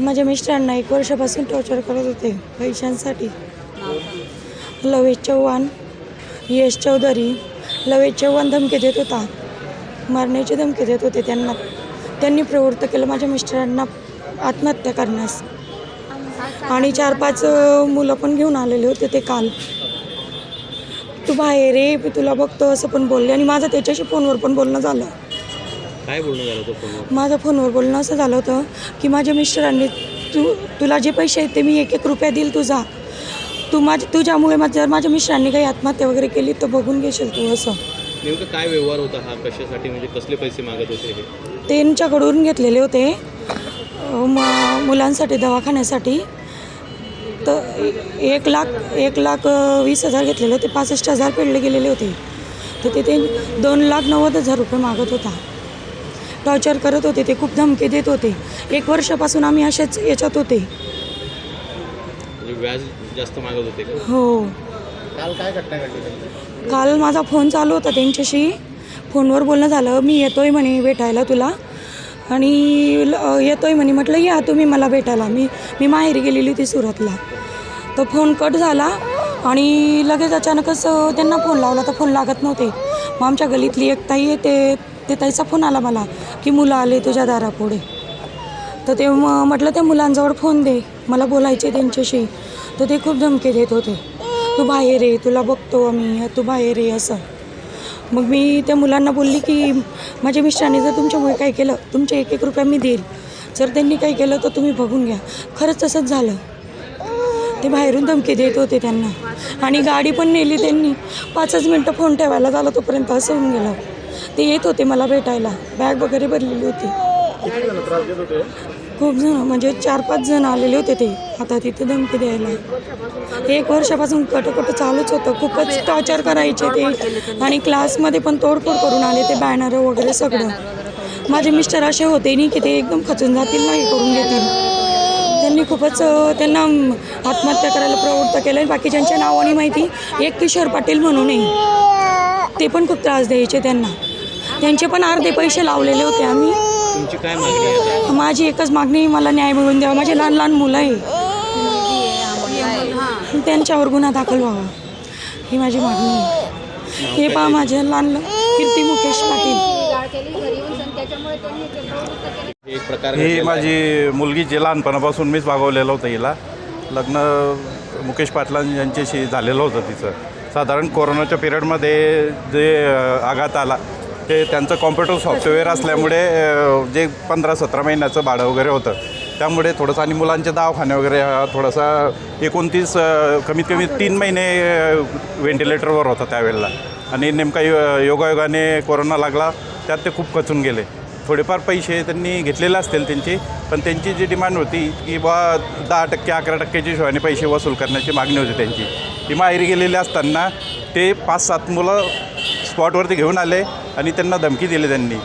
माझ्या मिस्टरांना एक वर्षापासून टॉर्चर करत होते पैशांसाठी. लवेश चव्हाण यश चौधरी लवेश चव्हाण धमकी देत होता. मारण्याची धमकी देत होते त्यांना. त्यांनी प्रवृत्त केलं माझ्या मिस्टरांना. आत्महत्या करण्यास. आणि चार पाच मुलं पण घेऊन आलेले होते ते काल. तू बाहेर ये मी तुला बघतो असं पण बोलले आणि माझं त्याच्याशी फोनवर पण बोलणं झालं. काय बोलणं झालं होतं फोनवर? माझं फोनवर बोलणं असं झालं होतं की माझ्या मिस्टरांनी तू तुला जे पैसे आहेत ते मी एक एक रुपया देईल तुझा. तू माझ तुझ्यामुळे माझ जर माझ्या मिस्टरांनी काही आत्महत्या वगैरे केली तर बघून घेशील तू असं. नेमकं काय व्यवहार होता हा? कशासाठी? म्हणजे कसले पैसे मागत होते हे? त्यांच्याकडून घेतलेले होते. म मुलांसाठी दवाखान्यासाठी तर एक लाख एक लाख वीस हजार घेतलेले होते पासष्ट हजार फेडले गेलेले होते. तर ते ते दोन लाख नव्वद हजार रुपये मागत होता. टॉर्चर करत होते ते खूप धमके देत होते. एक वर्षापासून आम्ही अशाच याच्यात होते. म्हणजे व्याज जास्त मागत होते हो. काल काय घटना घडली काल माझा फोन चालू होता त्यांच्याशी. फोनवर बोलणं झालं मी येतोय म्हणे भेटायला तुला. आणि ल- आहे म्हणे म्हटलं या तुम्ही मला भेटायला. मी मी माहेरी गेलेली होती सुरतला. तर फोन कट झाला आणि लगेच अचानकच त्यांना फोन लावला तर फोन लागत नव्हते. मग आमच्या गलीतली एक ताई आहे ते ते ताईचा फोन आला मला की मुलं आले तुझ्या दारापुढे. तर ते म- म्हटलं त्या मुलांजवळ फोन दे मला बोलायचे त्यांच्याशी. तर ते खूप धमके देत होते. तू बाहेर ये तुला बघतो आम्ही तू बाहेर ये असं. मग मी त्या मुलांना बोलली की माझ्या मिस्टरांनी जर तुमच्यामुळे काय केलं तुमचे एक एक रुपया मी देईल. जर त्यांनी काही केलं तर तुम्ही बघून घ्या. खरंच तसंच झालं. ते बाहेरून धमकी देत होते त्यांना. आणि गाडी पण नेली त्यांनी. पाचच मिनटं फोन ठेवायला झालं तोपर्यंत असं होऊन गेलं. ते येत होते मला भेटायला. बॅग वगैरे भरलेली होती. खूप जण म्हणजे चार पाच जण आलेले होते ते. आता तिथे धमकी द्यायला. एक वर्षापासून कटकट चालूच होतं. खूपच टॉर्चर करायचे ते. आणि क्लासमध्ये पण तोडफोड करून आले ते बॅनर वगैरे सगळं. माझे मिस्टर असे होते नाही की ते एकदम खचून जातील नाही करून घेतील. त्यांनी खूपच त्यांना आत्महत्या करायला प्रवृत्त केलं बाकीच्यांच्या नावाने माहिती एक किशोर पाटील म्हणूनही ते पण खूप त्रास द्यायचे त्यांना. त्यांचे पण अर्धे पैसे लावलेले होते आम्ही. तुमची काय मागणी आहे आता? माझी एकच मागणी मला न्याय मिळवून द्यावा. माझे लहान लहान मुलं आहे. त्यांच्यावर गुन्हा दाखल व्हावा. ही माझी मागणी आहे. हे पहा माझे लहान कीर्ती मुकेश पाटील. हे एक प्रकार ही घडलेला आहे. माझी मुलगी जे लहानपणापासून मीच वागवलेलं होतं हिला. लग्न मुकेश पाटलां यांच्याशी झालेलं होतं तिचं. साधारण कोरोनाच्या पिरियडमध्ये जे अ, आघात आला ते त्यांचं कॉम्प्युटर सॉफ्टवेअर असल्यामुळे जे पंधरा सतरा महिन्याचं भाडं वगैरे होतं त्यामुळे थोडंसं आणि मुलांचे दवाखाने वगैरे हा थोडासा एकोणतीस कमीत कमी तीन महिने व्हेंटिलेटरवर होता त्यावेळेला. आणि नेमका यो योगायोगाने कोरोना लागला त्यात ते खूप खचून गेले. थोडेफार पैसे त्यांनी घेतलेले असतील त्यांची पण त्यांची जी डिमांड होती की बा दहा टक्के अकरा टक्क्याची हिशोबाने पैसे वसूल करण्याची मागणी होती त्यांची. ती माहेरी गेलेली असताना ते पाच सात मुलं स्पॉटवरती घेऊन आले आणि त्यांना धमकी दिली त्यांनी.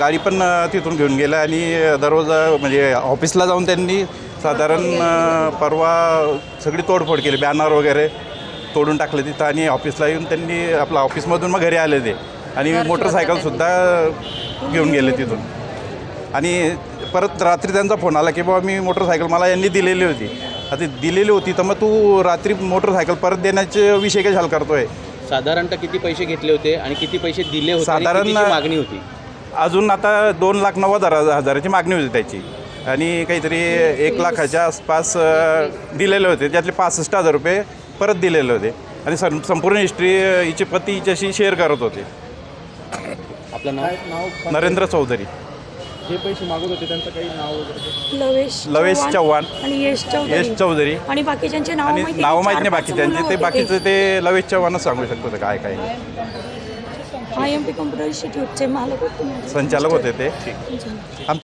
गाडी पण तिथून घेऊन गेलं आणि दररोज म्हणजे ऑफिसला जाऊन त्यांनी साधारण परवा सगळी तोडफोड केली बॅनर वगैरे तोडून टाकले तिथं आणि ऑफिसला येऊन त्यांनी आपलं ऑफिसमधून मग घरी आले ते. आणि मोटरसायकलसुद्धा घेऊन गेले तिथून. आणि परत रात्री त्यांचा फोन आला की बाबा मी मोटरसायकल मला यांनी दिलेली होती. आता दिलेली होती तर मग तू रात्री मोटरसायकल परत देण्याचे विषय कशाला करतोय? साधारणतः किती पैसे घेतले होते आणि किती पैसे दिले होते आणि साधारण- कितीची मागणी होती? अजून आता दोन लाख नव्वद हजार हजाराची मागणी होती त्याची. आणि काहीतरी एक लाखाच्या आसपास अ, दिलेले होते. त्यातले पासष्ट हजार रुपये परत दिलेले होते. आणि सं संपूर्ण हिस्ट्री हिचे पती हिच्याशी शेअर करत होते. आपलं नाव? नरेंद्र चौधरी. जे पैसे मागत होते त्यांचं काही नाव वगैरे? लवेश लवेश चव्हाण आणि यश यश चौधरी. चौधरी आणि बाकीच्यांचे नाव आणि माहिती नावं माहीत नाही पाच बाकी त्यांचे मुलं ते बाकीचं ते लवेश चव्हाणच सांगू शकतो ते काय काय आय एम पी कम्प्युटर इन्स्टिट्यूटचे मालक होते. संचालक होते ते. आम